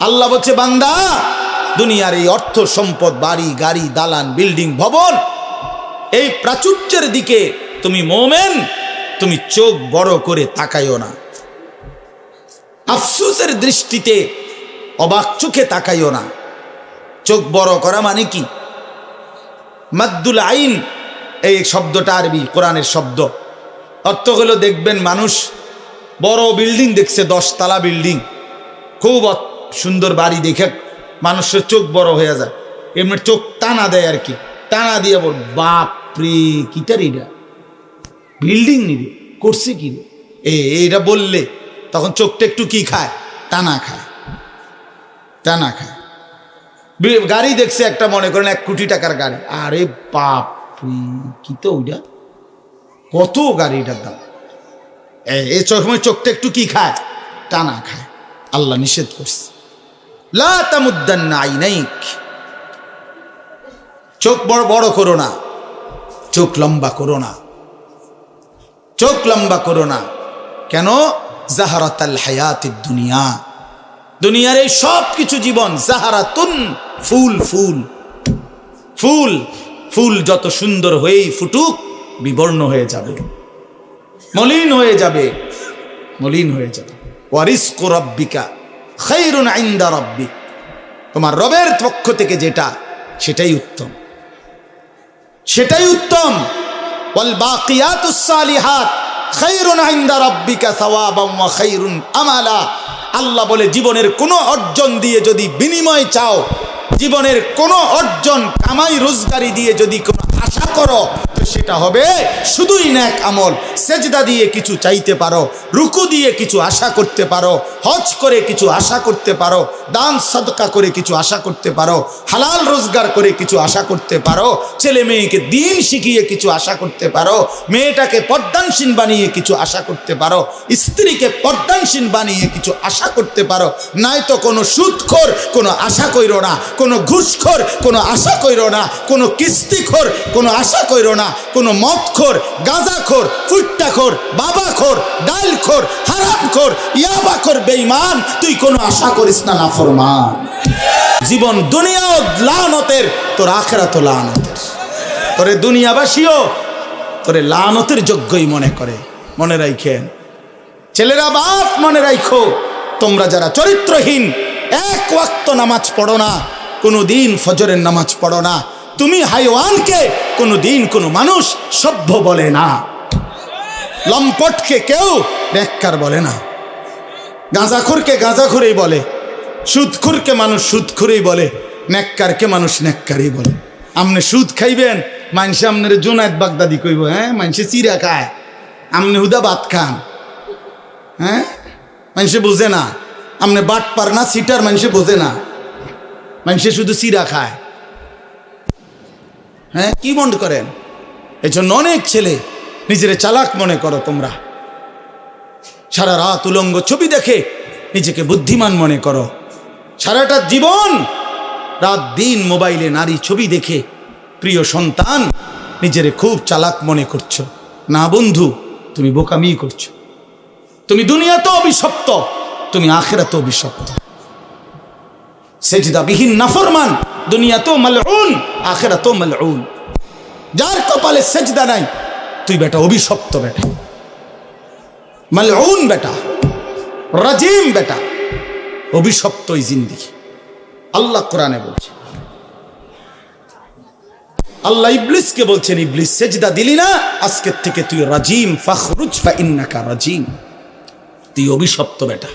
আল্লাহ বলছে, বান্দা, দুনিয়ার এই অর্থ সম্পদ, বাড়ি, গাড়ি, দালান, বিল্ডিং, ভবন, এই প্রাচুর্যের দিকে তুমি মোমেন, তুমি চোখ বড় করে তাকাইও না। আফসুসের দৃষ্টিতে অবাক চোখে তাকাইও না। চোখ বড় করা মানে কি? মাদ্দুল আইন, এই শব্দটা আরবি, কোরআনের শব্দ। অর্থ হলো, দেখবেন মানুষ বড় বিল্ডিং দেখছে, দশতলা বিল্ডিং। খুব সুন্দর বাড়ি দেখে মানুষের চোখ বড় হয়ে যায়। এমনি চোখ টানা দেয় আর কি। টানা দিয়ে বল বাপরে কিটার এটা? বিল্ডিং নিবে, করছে কি? এ এটা বললে তখন চোখটা একটু কি খায়? টানা খায়। টানা খায়। গাড়ি দেখছে একটা, মনে করেন এক কোটি টাকার গাড়ি। আরে বাপ কি তো ওইটা? কত গাড়িটার দাম? এই সময় চোখটা একটু কি খায়? টানা খায়। আল্লাহ নিষেধ করছে। লা তামুদ্দান্না আইনাইক। চোখ বড় বড় করো না। চোখ লম্বা করো না। চোখ লম্বা করো না। কেন? জাহারাতাল হায়াতির দুনিয়া। দুনিয়ার এই সব কিছু জীবন জাহারাতুন ফুল ফুল। ফুল ফুল যত সুন্দর হয়েই ফুটুক, বিবর্ণ হয়ে যাবে। মলিন হয়ে যাবে। মলিন হয়ে যাবে। ওয়ারিস্কু রব্বিকা। খৈরুন আইন্দা রব্বি। তোমার রবের পক্ষ থেকে যেটা, সেটাই উত্তম। সেটাই উত্তম। খায়রুন আমালা। আল্লাহ বলে, জীবনের কোনো অর্জন দিয়ে যদি বিনিময় চাও, জীবনের কোনো অর্জন কামাই রোজগারি দিয়ে যদি কোনো আশা করো, তো সেটা হবে শুধুই ন্যাক আমল। সেজদা দিয়ে কিছু চাইতে পারো, রুকু দিয়ে কিছু আশা করতে পারো, হজ করে কিছু আশা করতে পারো, দান সদকা করে কিছু আশা করতে পারো, হালাল রোজগার করে কিছু আশা করতে পারো, ছেলে মেয়েকে দিন শিখিয়ে কিছু আশা করতে পারো, মেয়েটাকে পর্দানসীন বানিয়ে কিছু আশা করতে পারো, স্ত্রীকে পর্দানসীন বানিয়ে কিছু আশা করতে পারো, নয়তো কোনো সুদখোর কোনো আশা কইরো না, কোনো ঘুষখোর কোনো আশা কইরো না, কোনো কিস্তিখোর কোনো আশা কইরো না, কোনো মদখোর, গাঁজাখোর, ফুট্টাখোর, বাবাখোর, ডালখোর, হারামখোর, ইয়াবাখোর বেইমান তুই কোনো আশা করিস না না নাফরমান। জীবন দুনিয়াও লানতের, তোর আখেরা তো লানতের। তোরে দুনিয়াবাসীও তোরে লানতের যোগ্যই মনে করে, মনে রাখেন ছেলেরা বাপ, মনে রাখো তোমরা যারা চরিত্রহীন, এক ওয়াক্ত নামাজ পড়ো না, কোনো দিন ফজরের নামাজ পড়ো না। তুমি হাইওয়ানকে কোনো দিন কোনো মানুষ সভ্য বলে না। লম্পটকে কেউ ব্যাখ্যার বলে না। গাঁজাখুরকে গাঁজাখুরেই বলে। সুদখুরকে মানুষ সুদখুরেই বলে। নেককারকে মানুষ নেককারই বলে। আপনি সুদ খাইবেন মানুষে আপনার জোনায়ত বাগদাদি কইব হ্যাঁ? মানুষে চিরা খায়। আপনি হুদা ভাত খান। হ্যাঁ? মানুষে বোঝে না। আপনি বাট পার না, সিটার মানুষে বোঝে না। মানুষে শুধু চিরা খায়। হ্যাঁ? কি মন করেন এই জন্য অনেক ছেলে নিজের চালাক মনে করো তোমরা। সারা রাত উলঙ্গ ছবি দেখে নিজেকে বুদ্ধিমান মনে করো। সারাটা জীবন, রাত দিন মোবাইলে নারী ছবি দেখে প্রিয় সন্তান নিজেরে খুব চালাক মনে করছ। না বন্ধু, তুমি বোকামি করছ। তুমি দুনিয়াতে অভিশপ্ত, তুমি আখেরাতে অভিশপ্ত। সেজদা বিহীন নাফরমান, দুনিয়াতেও মালউন তো মালউন। যার কপালে সেজদা নাই, তুই বেটা অভিশপ্ত বেটা। মালউন বেটা, রাজিম বেটা অভিশপ্ত এই জিন্দিগি। আল্লাহ কোরআনে বলছে। আল্লাহ ইবলিসকে বলছেন, ইবলিস, সেজদা দিলি না, আজকের থেকে তুই রাজিম, ফখরুজ ফা ইন্নাকা রাজিম। তুই অভিশপ্ত বেটা।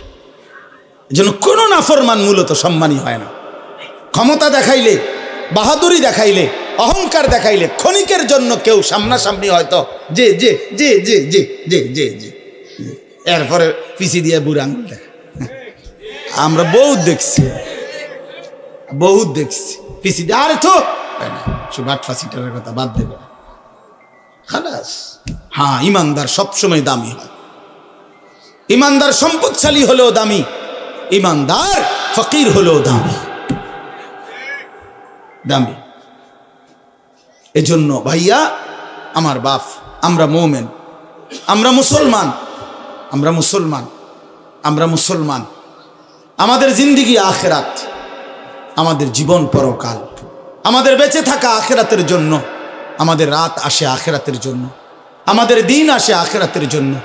এজন্য কোনো নাফরমান মূলত সম্মানী হয় না। ক্ষমতা দেখাইলে, বাহাদুরি দেখাইলে, অহংকার দেখাইলে, ক্ষণিকের জন্য কেউ সামনাসামনি হয়তো যে যে যে যে যে যে যে যে। এরপরে পিছি দিয়ে বুড়া আঙুল দেখা। আমরা বহুত দেখছি। বহুত দেখছি। পিছি দিয়ে আরে তো ফাঁসিটার কথা বাদ দেবে খালাস। হ্যাঁ ইমানদার সবসময় দামি হয়। ইমানদার সম্পদশালী হলেও দামি। ইমানদার, ফকির হলেও দামি। দামি। এজন্য ভাইয়া, আমার বাপ, আমরা মৌমেন, আমরা মুসলমান আমরা মুসলমান আমরা মুসলমান। আমাদের জিন্দিগি আখেরাত, আমাদের জীবন পরকাল। আমাদের বেঁচে থাকা আখেরাতের জন্য, আমাদের রাত আসে আখেরাতের জন্য। আমাদের দিন আসে আখেরাতের জন্য।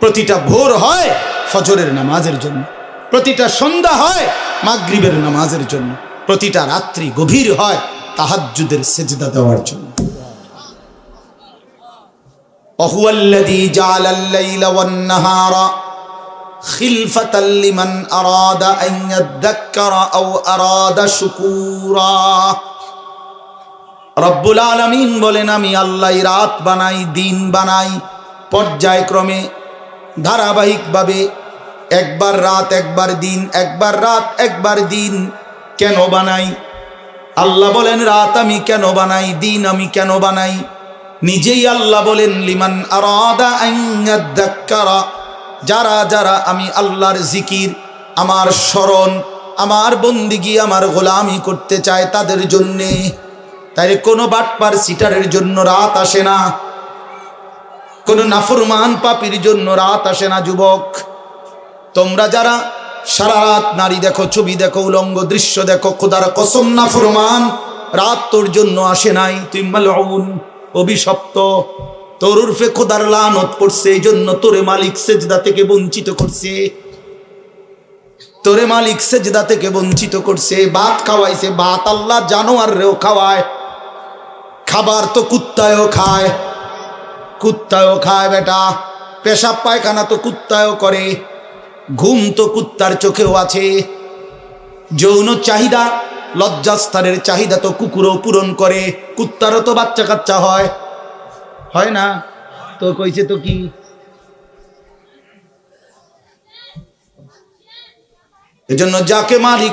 প্রতিটা ভোর হয় ফজরের নামাজের জন্য। প্রতিটা সন্ধ্যা হয় মাগরীবের নামাজের জন্য। প্রতিটা রাত্রি গভীর হয় তাহাজ্জুদের সেজদা দেওয়ার জন্য। ধারাবাহিক ভাবে আল্লাহ রাত বানাই, দিন বানাই, পর্যায়ক্রমে, ধারাবাহিকভাবে একবার রাত, একবার দিন, একবার রাত, একবার দিন। কেন বানাই? আল্লাহ বলেন, রাত আমি কেন বানাই, দিন আমি কেন বানাই? নিজেই আল্লাহ বলেন, লিমান যারা যারা আমি আল্লাহর জিকির, আমার স্মরণ, আমার বন্দিগি, আমার গোলামি করতে চায় তাদের জন্যে। তাই কোনো বাটপার সিটারের জন্য রাত আসে না। কোনো নাফরমান পাপির জন্য রাত আসে না, যুবক। তোমরা যারা সারা রাত নারী দেখো, ছবি দেখো, উলঙ্গ দৃশ্য দেখো, খোদার কসম নাফরমান রাত তোর জন্য আসে নাই, তুই মালউন, অভিশপ্ত। তোর উর্ফে খোদার লানত পড়ছে এই জন্য তোরে মালিক সেজদা থেকে বঞ্চিত করছে। তোরে মালিক সেজদা থেকে বঞ্চিত করছে, ভাত খাওয়াইছে, ভাত আল্লাহ জানোয়ার রেও খাওয়ায়। খাবার তো কুত্তায়ও খায় কুত্তায়ও খায় বেটা, পেশাব পায়খানা তো কুত্তায়ও করে। ঘুম তো কুত্তার চোখেও আছে। যৌন চাহিদা, লজ্জাস্থানের চাহিদা তো কুকুরও পূরণ করে, কুত্তারও তো বাচ্চা কাচ্চা হয়। হয় না? তো কইছে তো কি? এজন্য যাকে মালিক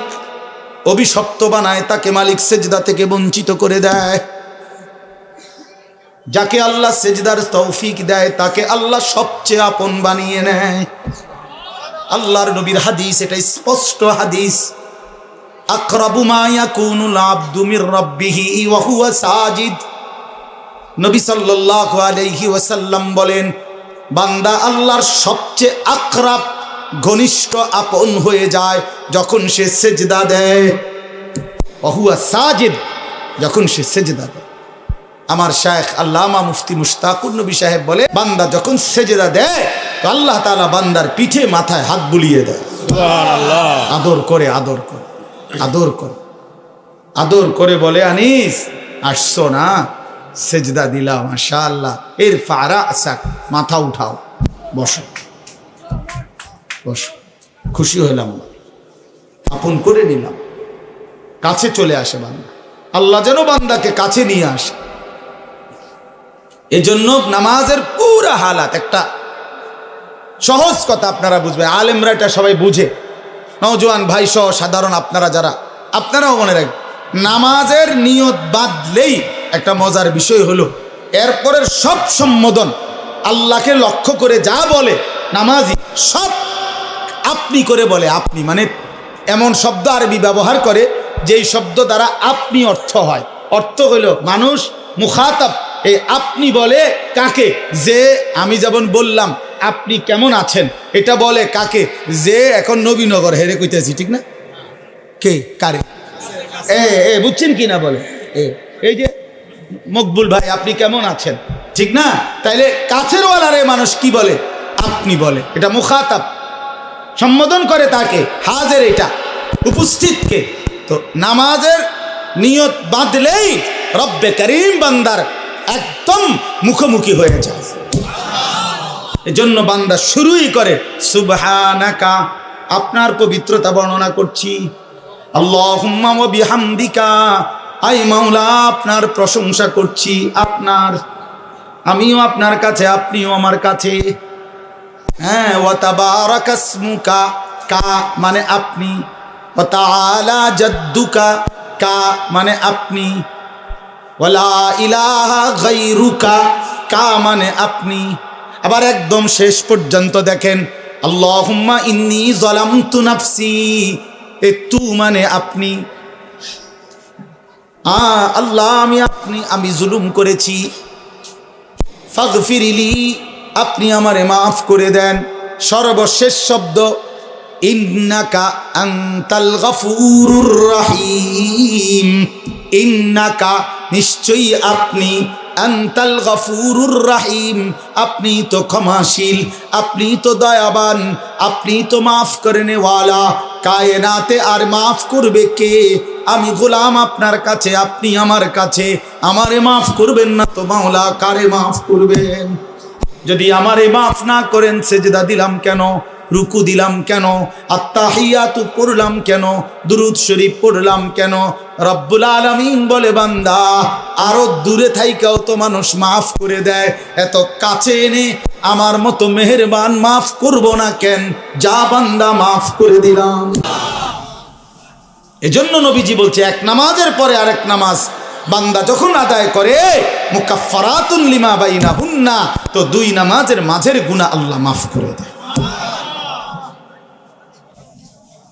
অভিশপ্ত বানায়, তাকে মালিক সেজদা থেকে বঞ্চিত করে দেয়। যাকে আল্লাহ সেজদার তৌফিক দেয়, তাকে আল্লাহ সবচেয়ে আপন বানিয়ে নেয়। আল্লাহর নবীর হাদিস, এটা স্পষ্ট হাদিস। নবী সাল্লাল্লাহু আলাইহি ওয়াসাল্লাম বলেন, বান্দা আল্লাহর সবচেয়ে আকরাব, ঘনিষ্ঠ আপন হয়ে যায় যখন সে সেজদা দেয়। অহুয়া সাজিদ যখন সে সেজদা দেয়। আমার শায়েখ আল্লামা মুফতি মুশতাকুর নবী সাহেব বলে, বান্দা যখন সেজদা দেয় আল্লাহ তালা বান্দার পিঠে মাথায় হাত বুলিয়ে দেয়। আদর করে আদর করে আদর করে। আদর করে বলে আনিস আসছো না? সেজদা দিলাম মাশা আল্লাহ এর ফারা আসাক মাথা উঠাও। বসো। বসো। খুশি হইলাম আপন করে নিলাম। কাছে চলে আসে বান্দা। আল্লাহ যেন বান্দাকে কাছে নিয়ে আসে। এজন্য নামাজের পুরা হালাত একটা সহজ কথা আপনারা বুঝবেন আলেমরা এটা সবাই বুঝে। নওজোয়ান ভাই সহ সাধারণ আপনারা যারা, আপনারাও মনে রাখবেন, নামাজের নিয়ত বাদলেই একটা মজার বিষয় হলো, এরপরের সব সম্বোধন আল্লাহকে লক্ষ্য করে যা বলে, নামাজি সব আপনি করে বলে, আপনি মানে এমন শব্দ আরবি ব্যবহার করে, যেই শব্দ দ্বারা আপনি অর্থ হয়। অর্থ হইল মানুষ মুখাতাব, এই আপনি বলে কাকে? যে আমি যেমন বললাম আপনি কেমন আছেন? এটা বলে কাকে? যে এখন নবীনগর হেরে কইতেছি, ঠিক না? কে? কারে? এ এ, বুঝছেন কি না বলে? এ, এই যে মকবুল ভাই, আপনি কেমন আছেন? ঠিক না? তাইলে কাছের ওয়ালারে মানুষ কি বলে? আপনি বলে। এটা মুখাতাব। সম্বোধন করে তাকে। হাজের এটা। উপস্থিতকে তো নামাজের নিয়ত বাঁধলেই রব্বে করিম বান্দার একদম মুখোমুখি হয়ে যায়। এজন্য বান্দা শুরুই করে, সুবহানাকা, আপনার পবিত্রতা বর্ণনা করছি। আল্লাহুম্মা ওয়া বিহামদিকা, আই মাওলা, আপনার প্রশংসা করছি আপনার, আমিও আপনার কাছে, আপনিও আমার কাছে। হ্যাঁ ওয়া তাবারাকাসমুকা কা মানে আপনি। ওয়া তাআলা জাদ্দুকা, কা মানে আপনি। ওয়ালা ইলাহা গাইরুকা কা মানে আপনি। আবার একদম শেষ পর্যন্ত দেখেন, আল্লাহুম্মা ইন্নি যালামতু নাফসি। এ তু মানে আপনি। আ, আল্লাহ, আমি আপনি, আমি জুলুম করেছি। ফাগফিরিলি আপনি আমারে মাফ করে দেন। সর্বশেষ শব্দ, ইন্নাকা আন্তাল গফুরুর রহিম। ইন্নাকা, নিশ্চয়ই আপনি আন্তাল গফুরুর রাহিম। আপনি তো ক্ষমাশীল, আপনি তো দয়াবান, আপনি তো মাফ করে নেওয়ালা। কায়নাতে আর মাফ করবে কে? আমি গোলাম আপনার কাছে, আপনি আমার কাছে। আমারে মাফ করবেন না তো মাওলা, কারে মাফ করবেন? যদি আমারে মাফ না করেন, সেজদা দিলাম কেন? রুকু দিলাম কেন? আত্মাহিয়াতু পড়লাম কেন? দুরুদ শরীফ পড়লাম কেন? রব্বুল আলামিন বলে, বান্দা, আরও দূরে থাইকাও তো মানুষ মাফ করে দেয়। এত কাছে এনে আমার মতো মেহেরবান মাফ করব না কেন? যা বান্দা, মাফ করে দিলাম। এজন্য নবীজি বলছে, এক নামাজের পরে আরেক নামাজ। বান্দা যখন আদায় করে, মুকাফফারাতুন লিমা বাইনা হুন্না তো দুই নামাজের মাঝের গুণা আল্লাহ মাফ করে দেয়।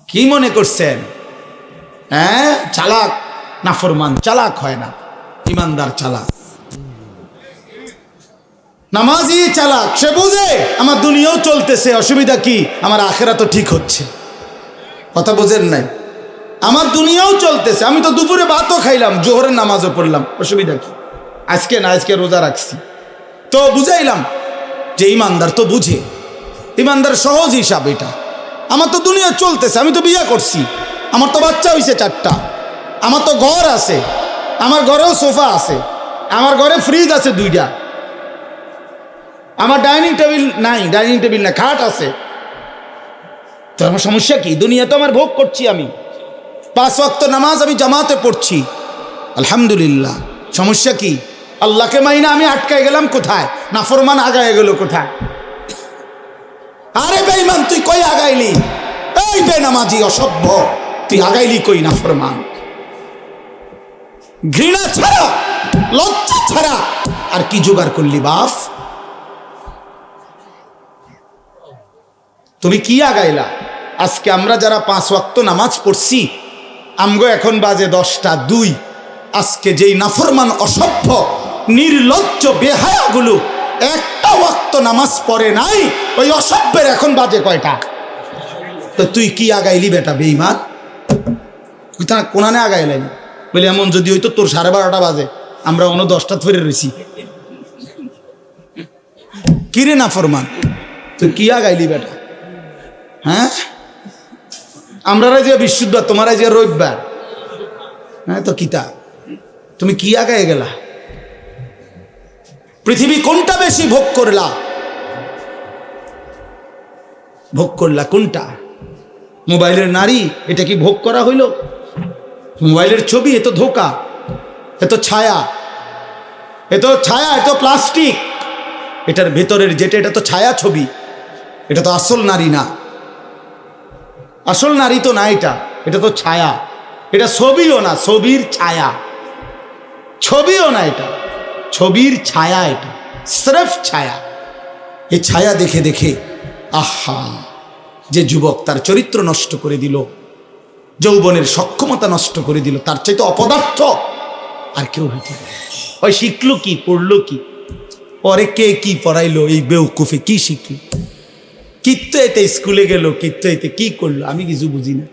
কি মনে করছেন? হ্যাঁ? চালাক? নাফরমান চালাক হয় না। ইমানদার চালাক। নামাজি চালাক, সে বুঝে আমার দুনিয়াও চলতেছে, অসুবিধা কি? আমার আখেরা তো ঠিক হচ্ছে। কথা বোঝেন নাই? আমার দুনিয়াও চলতেছে, আমি তো দুপুরে ভাতও খাইলাম, জোহরের নামাজও পড়লাম, অসুবিধা কি? আজকে না, আজকে রোজা রাখছি। তো বুঝাইলাম যে ইমানদার তো বুঝে। ইমানদার সহজ হিসাব এটা। আমার তো দুনিয়া চলতেছে, আমি তো বিয়ে করছি। আমার তো বাচ্চা হয়েছে চারটা। আমার তো ঘর আছে, আমার ঘরেও সোফা আছে, আমার ঘরে ফ্রিজ আছে দুইটা। আমার ডাইনিং টেবিল নাই, ডাইনিং টেবিল না খাট আছে। তো আমার সমস্যা কি? দুনিয়া তো আমার ভোগ করছি আমি। পাঁচ ওয়াক্ত নামাজ আমি জামাতে পড়ছি। আলহামদুলিল্লাহ। সমস্যা কি? আল্লাহকে মাইনা আমি আটকায় গেলাম কোথায়? নাফরমান আগায় গেল কোথায়? আরে বেঈমান, তুই কই আগাইলি? এই বেনামাজি অসভ্য, তুই আগাইলি কই নাফরমান ঘৃণা ছাড়া, লজ্জা ছাড়া, আর কি জোগাড় করলি বাপ? তুমি কি আগাইলা? আজকে আমরা যারা পাঁচ ওয়াক্ত নামাজ পড়ছি, আমগো এখন বাজে দশটা দুই। আজকে যেই নাফরমান অসভ্য, নির্লজ্জ, বেহায়াগুলো একটা ওয়াক্ত নামাজ পড়ে নাই, ওই অসভ্যের এখন বাজে কয়টা? তো তুই কি আগাইলি বেটা বেইমান তা কোনানে আগাইলাই বলে, এমন যদি হইতো তোর সাড়ে বারোটা বাজে, আমরা অন্য দশটা ধরে রয়েছি কিরে না ফরমান তুই কি আগাইলি বেটা? হ্যাঁ? আমরা যে বিশুদ্ধ, তোমার যে রবিবার। হ্যাঁ তো কিতা? তুমি কি আগায় গেলা? পৃথিবী কোনটা বেশি ভোগ করলা? ভোগ করলা কোনটা? মোবাইলের নারী, এটা কি ভোগ করা হইল? মোবাইলের ছবি এত ধোকা এত ছায়া এত ছায়া এত প্লাস্টিক। এটার ভেতরের যেটা, এটা তো ছায়া ছবি, এটা তো আসল নারী না। আসল নারী তো না এটা এটা তো ছায়া। এটা ছবিও না, ছবির ছায়া। ছবিও না এটা। ছবির ছায়া এটা স্রেফ ছায়া। এই ছায়া দেখে দেখে আহা যে যুবক তার চরিত্র নষ্ট করে দিল যৌবনের সক্ষমতা নষ্ট করে দিল তার চাইতে অপদার্থ আর কেউ হইতে ওই শিখলো কি পড়ল কি? পরে কে কি পড়াইলো এই বেউকুফে কি শিখলো? কিত্ত এতে স্কুলে গেল কিত্ত এতে কি করল আমি কিছু বুঝি না।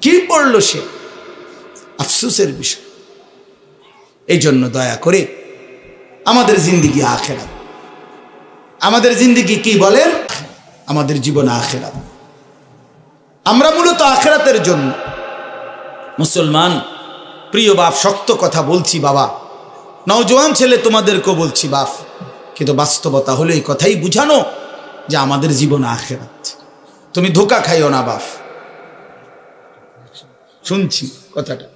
কি পড়ল সে? আফসুসের বিষয়। এই জন্য দয়া করে আমাদের জিন্দিগি আখেরাত। আমাদের জিন্দিগি কি বলেন? আমাদের জীবন আখেরাত। আমরা মূলত আখেরাতের জন্য। মুসলমান, প্রিয় বাপ, শক্ত কথা বলছি বাবা। নওজোয়ান ছেলে, তোমাদেরকেও বলছি বাপ। কিন্তু বাস্তবতা হলো এই কথাই বুঝানো যে আমাদের জীবন আখেরাত। তুমি ধোকা খাইও না বাপ। শুনছি কথাটা।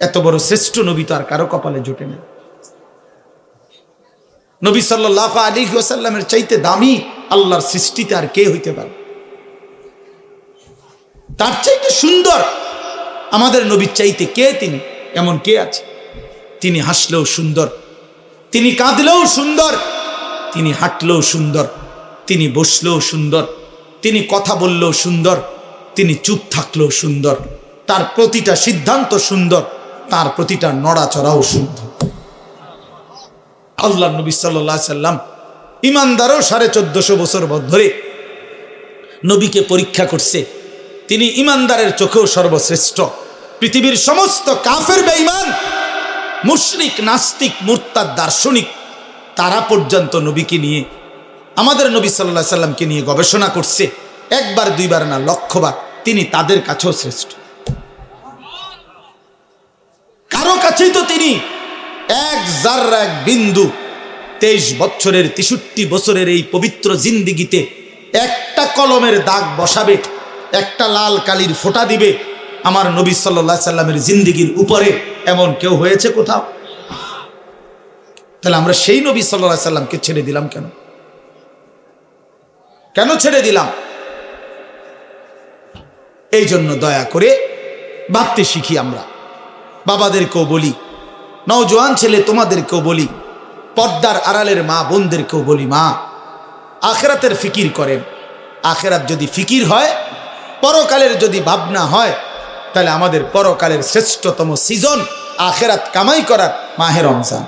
এত বড় শ্রেষ্ঠ নবী তো আর কারও কপালে জুটে না। নবী সাল্লাহ আলী ওসাল্লামের চাইতে দামি আল্লাহর সৃষ্টিতে আর কে হইতে পারে? তার চাইতে সুন্দর আমাদের নবীর চাইতে কে তিনি? এমন কে আছে? তিনি হাসলেও সুন্দর, তিনি কাঁদলেও সুন্দর, তিনি হাঁটলেও সুন্দর, তিনি বসলেও সুন্দর, তিনি কথা বললেও সুন্দর, তিনি চুপ থাকলেও সুন্দর, তার প্রতিটা সিদ্ধান্ত সুন্দর। তার প্রতিটা নড়াচড়াও সুন্দর আল্লাহ নবী সাল্লাহ সাল্লাম ইমানদারও সাড়ে চোদ্দশো বছর ধরে নবীকে পরীক্ষা করছে। তিনি ইমানদারের চোখেও সর্বশ্রেষ্ঠ। পৃথিবীর সমস্ত কাফের বেঈমান, মুশরিক, নাস্তিক, মুরতাদ, দার্শনিক, তারা পর্যন্ত নবীকে নিয়ে, আমাদের নবী সাল্লাহ সাল্লামকে নিয়ে গবেষণা করছে। একবার, দুইবার না লক্ষবার তিনি তাদের কাছেও শ্রেষ্ঠ। কাছেই তো তিনি। এক জাররা এক বিন্দু তেইশ বছরের তেষট্টি বছরের এই পবিত্র জিন্দিগিতে একটা কলমের দাগ বসাবে, একটা লাল কালির ফোঁটা দিবে আমার নবী সাল্লা সাল্লামের জিন্দিগির উপরে। এমন কেউ হয়েছে কোথাও? তাহলে আমরা সেই নবী সাল্লা সাল্লামকে ছেড়ে দিলাম কেন? কেন ছেড়ে দিলাম? এই জন্য দয়া করে ভাবতে শিখি আমরা। বাবাদেরকেও বলি, নওজোয়ান ছেলে তোমাদেরকেও বলি, পর্দার আড়ালের মা বোনদেরকেও বলি মা। আখেরাতের ফিকির করেন। আখেরাত যদি ফিকির হয়, পরকালের যদি ভাবনা হয়, তাহলে আমাদের পরকালের শ্রেষ্ঠতম সিজন আখেরাত কামাই করার মাহের রমজান।